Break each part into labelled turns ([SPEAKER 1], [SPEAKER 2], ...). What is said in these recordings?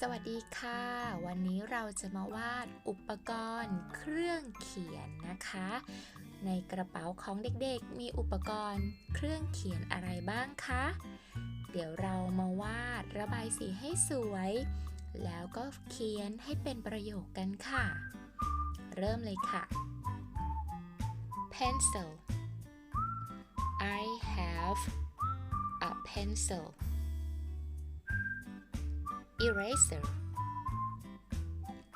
[SPEAKER 1] สวัสดีค่ะ วันนี้เราจะมาวาดอุปกรณ์เครื่องเขียนนะคะ ในกระเป๋าของเด็กๆ มีอุปกรณ์เครื่องเขียนอะไรบ้างคะ เดี๋ยวเรามาวาดระบายสีให้สวย แล้วก็เขียนให้เป็นประโยคกันค่ะ เริ่มเลยค่ะ pencil I have a pencil eraser.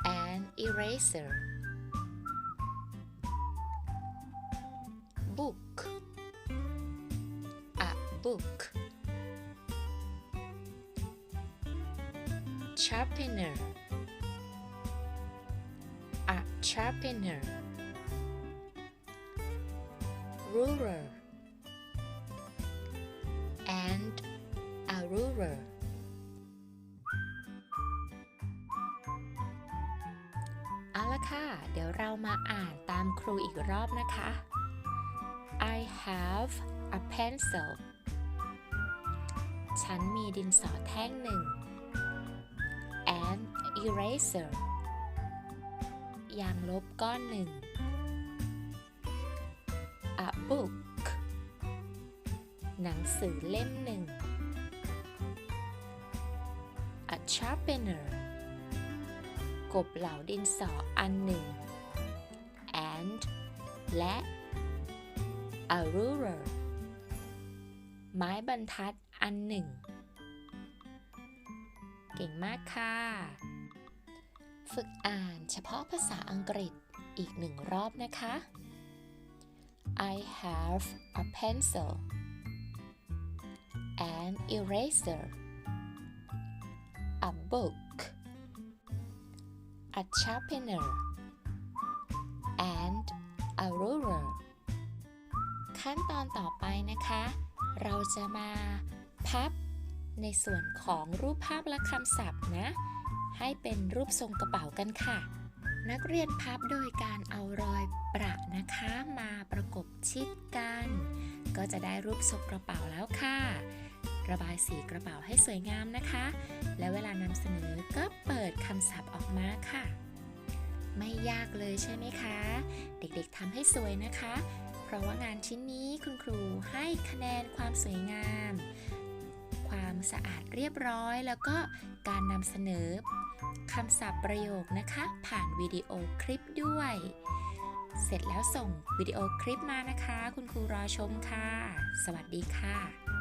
[SPEAKER 1] An eraser. Book. A book. Sharpener. A sharpener. Ruler. And a ruler เอาละค่ะ เดี๋ยวเรามาอ่านตามครูอีกรอบนะคะ I have a pencil ฉันมีดินสอแท่งหนึ่ง an eraser ยางลบก้อนหนึ่ง a book หนังสือเล่มหนึ่ง a sharpener กบเหล่าดินสออันหนึ่ง and และ a ruler ไม้บรรทัดอันหนึ่ง เก่งมากค่ะ ฝึกอ่านเฉพาะภาษาอังกฤษอีกหนึ่งรอบนะคะ I have a pencil an eraser a book a sharpener and a ruler ขั้นตอนต่อไปนะคะ เราจะมาพับในส่วนของรูปภาพและคำศัพท์นะ ให้เป็นรูปทรงกระเป๋ากันค่ะ นักเรียนพับโดยการเอารอยประนะคะ มาประกบชิดกัน ก็จะได้รูปทรงกระเป๋าแล้วค่ะ ระบายสีกระเป๋าให้สวยงามนะคะ และเวลานำเสนอก็เปิดคำศัพท์ออกมาค่ะ ไม่ยากเลยใช่ไหมคะ เด็กๆทำให้สวยนะคะ เพราะว่างานชิ้นนี้คุณครูให้คะแนนความสวยงาม ความสะอาดเรียบร้อยแล้วก็การนำเสนอคำศัพท์ประโยคนะคะ ผ่านวิดีโอคลิปด้วย เสร็จแล้วส่งวิดีโอคลิปมานะคะ คุณครูรอชมค่ะ สวัสดีค่ะ